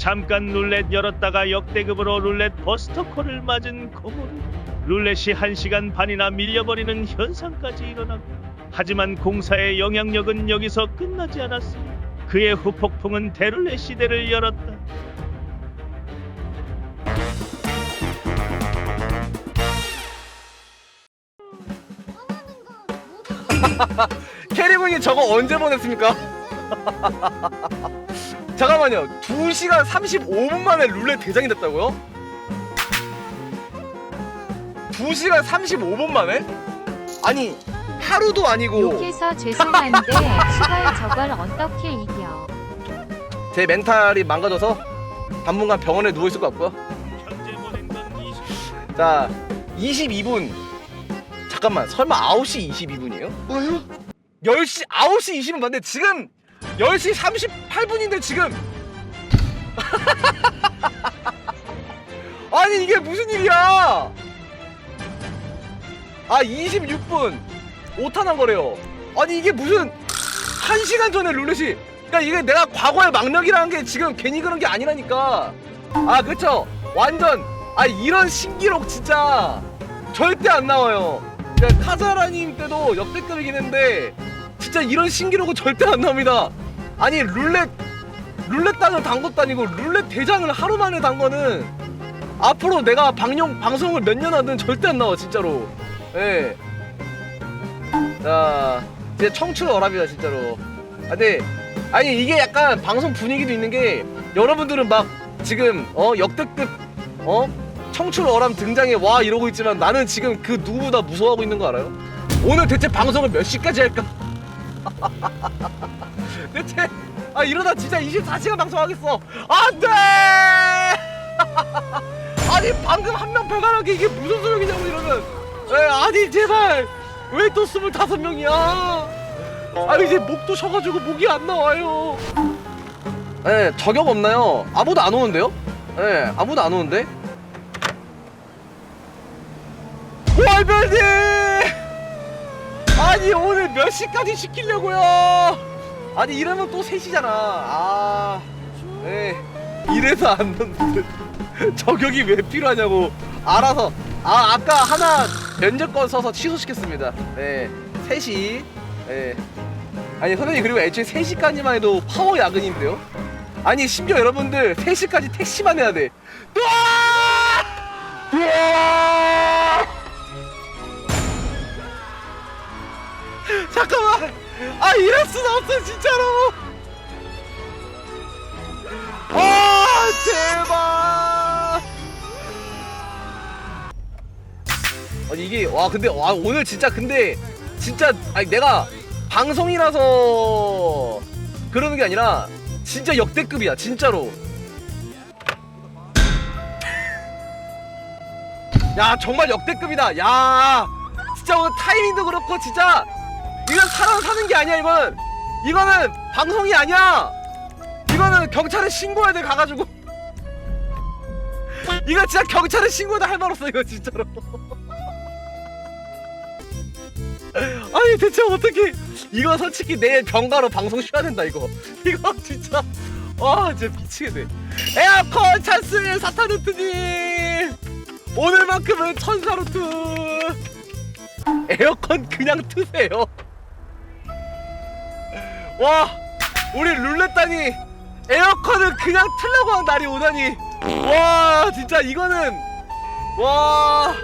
잠깐 룰렛 열었다가 역대급으로 룰렛 버스터콜을 맞은 고모르 룰렛이 1시간 반이나 밀려버리는 현상까지 일어나고 하지만 공사의 영향력은 여기서 끝나지 않았으니 그의 후폭풍은 대룰렛 시대를 열었다 캐리군이 저거 언제 보냈습니까? 잠깐만요. 2시간 35분 만에 룰렛 대장이 됐다고요? 2시간 35분 만에? 아니, 하루도 아니고 욕해서 죄송한데 시발 저걸 어떻게 이겨 제 멘탈이 망가져서 당분간 병원에 누워 있을 것 같고요. 현재 보낸 건 20... 자, 22분. 잠깐만, 설마 9시 22분이에요? 뭐요? 10시, 9시 20분 맞는데 지금 10시 38분인데 지금. 아니, 이게 무슨 일이야? 아, 26분. 오타난 거래요. 아니, 이게 무슨 1시간 전에 룰렛이. 그러니까 이게 내가 과거의 망력이라는 게 지금 괜히 그런 게 아니라니까. 아, 그쵸? 완전 아 이런 신기록 진짜 절대 안 나와요. 그러니까 카자라님 때도 역대급이긴 했는데 진짜 이런 신기록은 절대 안 나옵니다. 아니 룰렛 룰렛 단을 단 것도 아니고 룰렛 대장을 하루 만에 단 거는 앞으로 내가 방용 방송을 몇 년 하든 절대 안 나와 진짜로. 예. 자 이제 청출 어랍이다 진짜로. 아, 근데 아니 이게 약간 방송 분위기도 있는 게 여러분들은 막 지금 어 역대급 어 청출 어람 등장해 와 이러고 있지만 나는 지금 그 누구보다 무서워하고 있는 거 알아요? 오늘 대체 방송을 몇 시까지 할까? 대체 아 이러다 진짜 24시간 방송하겠어. 안돼! 아니 방금 한 명 배가라게 이게 무슨 소용이냐고 이러면. 에 아니 제발! 왜 또 25명이야? 아 이제 목도 쉬어가지고 목이 안 나와요. 예 저격 없나요? 아무도 안 오는데요? 예 아무도 안 오는데? 월별님 아니 오늘 몇 시까지 시키려고요 아니 이러면 또 3시잖아. 아 예. 이래서 안 넣는데. 저격이 왜 필요하냐고. 알아서. 아 아까 하나 면접권 써서 취소시켰습니다. 예 3시 예 아니 선생님 그리고 애초에 3시까지만 해도 파워 야근인데요? 아니 심지어 여러분들 3시까지 택시만 해야 돼. 으아! 으아! 잠깐만 아 이럴 순 없어 진짜로. 아 제발. 아니 이게 와 근데 와 오늘 진짜 근데 진짜 아니 내가 방송이라서 그러는 게 아니라 진짜 역대급이야 진짜로. 야 정말 역대급이다. 야 진짜 오늘 타이밍도 그렇고 진짜 이건 사람 사는 게 아니야 이건. 이거는 방송이 아니야. 이거는 경찰에 신고해야 돼 가가지고. 이거 진짜 경찰에 신고해도 할 말 없어 이거 진짜로. 아니 대체 어떻게 이거 솔직히 내일 병가로 방송 쉬어야 된다 이거. 이거 진짜. 와 진짜 미치겠네. 에어컨 찬스 사타루트님! 오늘만큼은 천사루트! 에어컨 그냥 트세요 와 우리 룰렛단이 에어컨을 그냥 틀려고 한 날이 오다니. 와 진짜 이거는 와.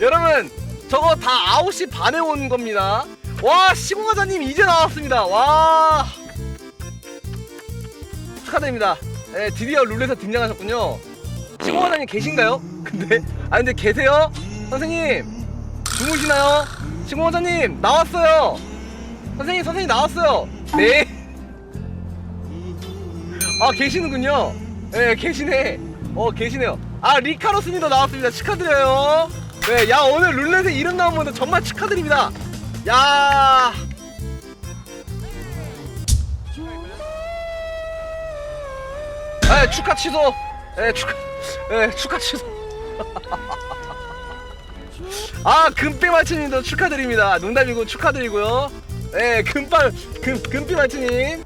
여러분 저거 다 9시 반에 온 겁니다. 와 시공화자님 이제 나왔습니다. 와. 축하드립니다. 네, 드디어 룰렛에 등장하셨군요. 시공화자님 계신가요? 근데 아 근데 계세요? 선생님 주무시나요? 시공화자님 나왔어요. 선생님 선생님 나왔어요 네. 아 계시는군요. 네 계시네. 어 계시네요. 아 리카로스님도 나왔습니다. 축하드려요. 네 야 오늘 룰렛에 이름 나온 분들 정말 축하드립니다. 야. 네, 축하 취소. 네, 축하 네, 축하 취소. 아 금빛 말치님도 축하드립니다. 농담이고 축하드리고요 네 금빨 금 금빛 Life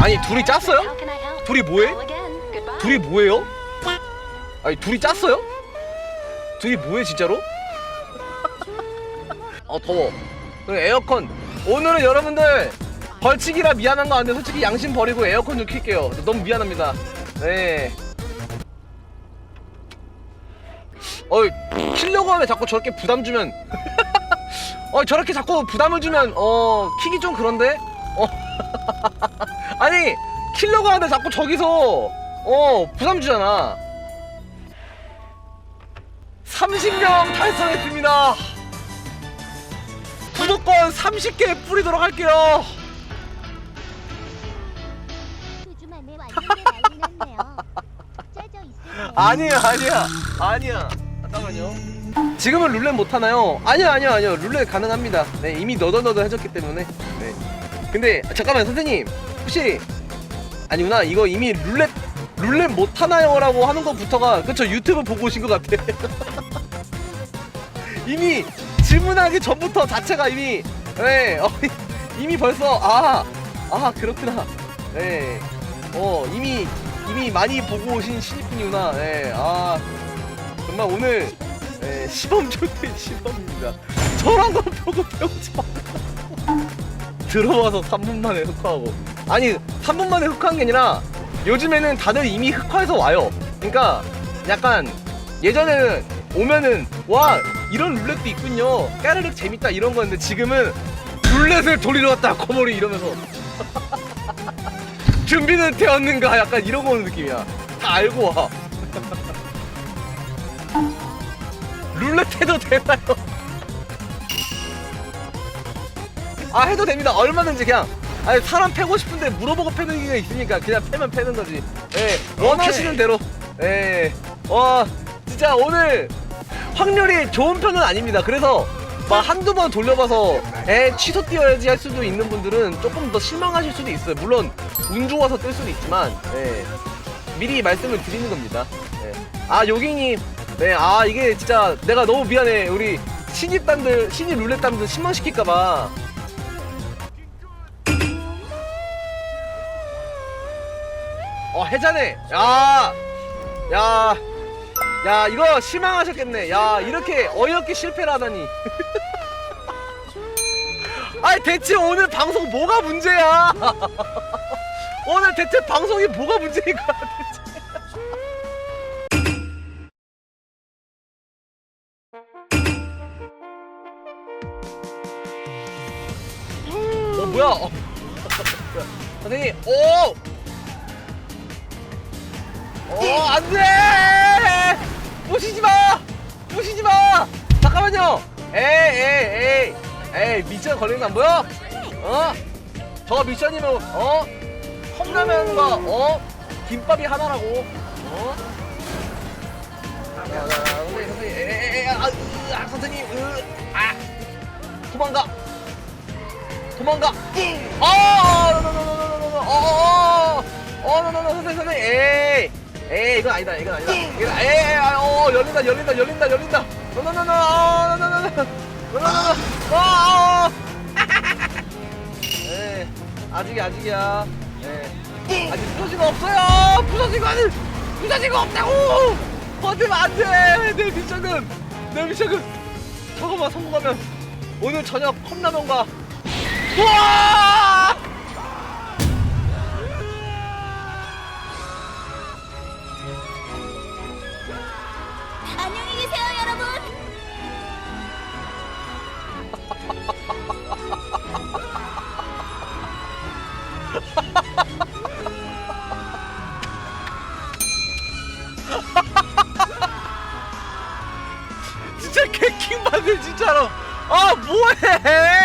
아니 둘이 짰어요? 둘이 뭐해? 둘이 뭐예요? 아니 둘이 짰어요? 둘이 뭐해 진짜로? 어 더워. 에어컨. 오늘은 여러분들 벌칙이라 미안한 거 아닌데 솔직히 양심 버리고 에어컨 좀 킬게요. 너무 미안합니다. 네 어이 키려고 하면 자꾸 저렇게 부담 주면. 어 저렇게 자꾸 부담을 주면 어 키기 좀 그런데? 어. 아니 키려고 하는데 자꾸 저기서 어 부담 주잖아. 30명 달성했습니다. 구독권 30개 뿌리도록 할게요. 아니야 아니야 아니야 잠깐만요. 지금은 룰렛 못 하나요? 아니요 아니요 아니요. 룰렛 가능합니다. 네 이미 너덜너덜 해졌기 때문에. 네. 근데 잠깐만 선생님. 혹시 아니구나. 이거 이미 룰렛 룰렛 못 하나요? 라고 하는 것부터가 그쵸 유튜브 보고 오신 것 같아. 이미 질문하기 전부터 자체가 이미 네 어, 이미 벌써 아아 그렇구나. 네 어 이미 이미 많이 보고 오신 신입분이구나. 네 아 정말 오늘 네, 시범 중대 시범입니다. 거 보고 배우지 마. 들어와서 3분 만에 흑화하고. 아니 3분 만에 흑화한 게 아니라 요즘에는 다들 이미 흑화해서 와요. 그러니까 약간 예전에는 오면은 와 이런 룰렛도 있군요. 까르륵 재밌다 이런 거였는데 지금은 룰렛을 돌리러 왔다 거머리 이러면서. 준비는 되었는가? 약간 이런 거 느낌이야. 다 알고 와 룰렛 해도 되나요? 아 해도 됩니다. 얼마든지 그냥. 아니 사람 패고 싶은데 물어보고 패는 게 있으니까 그냥 패면 패는 거지. 예 원하시는 대로. 예 와 진짜 오늘 확률이 좋은 편은 아닙니다. 그래서 막 한두 번 돌려봐서 에 취소 띄워야지 할 수도 있는 분들은 조금 더 실망하실 수도 있어요. 물론 운 좋아서 뜰 수도 있지만 예. 미리 말씀을 드리는 겁니다. 예. 아 요기님 네 아 이게 진짜 내가 너무 미안해 우리 신입단들 신입 룰렛단들 실망시킬까봐 어 해자네 야 야, 야, 이거 실망하셨겠네. 야, 이렇게 어이없게 실패를 하다니. 아니, 대체 오늘 방송 뭐가 문제야? 오늘 대체 방송이 뭐가 문제인 거야, 뭐야? 어. 선생님, 오! 어, 안 돼! 보시지 마! 보시지 마! 잠깐만요! 에이, 에이, 에이, 에이, 미션 걸리는 거안 보여? 어? 저 미션이면, 어? 컵라면과, 어? 김밥이 하나라고, 어? 자, 자, 자, 선생님, 선생님, 에이, 에이, 아, 으, 아, 선생님, 으, 아, 도망가! 도망가! 아, 어, 어, 어, 아- 아, 어 어, 어 컵라면과 우와 안녕히 계세요, 여러분. 진짜 개킹 받을 진짜로 아 뭐해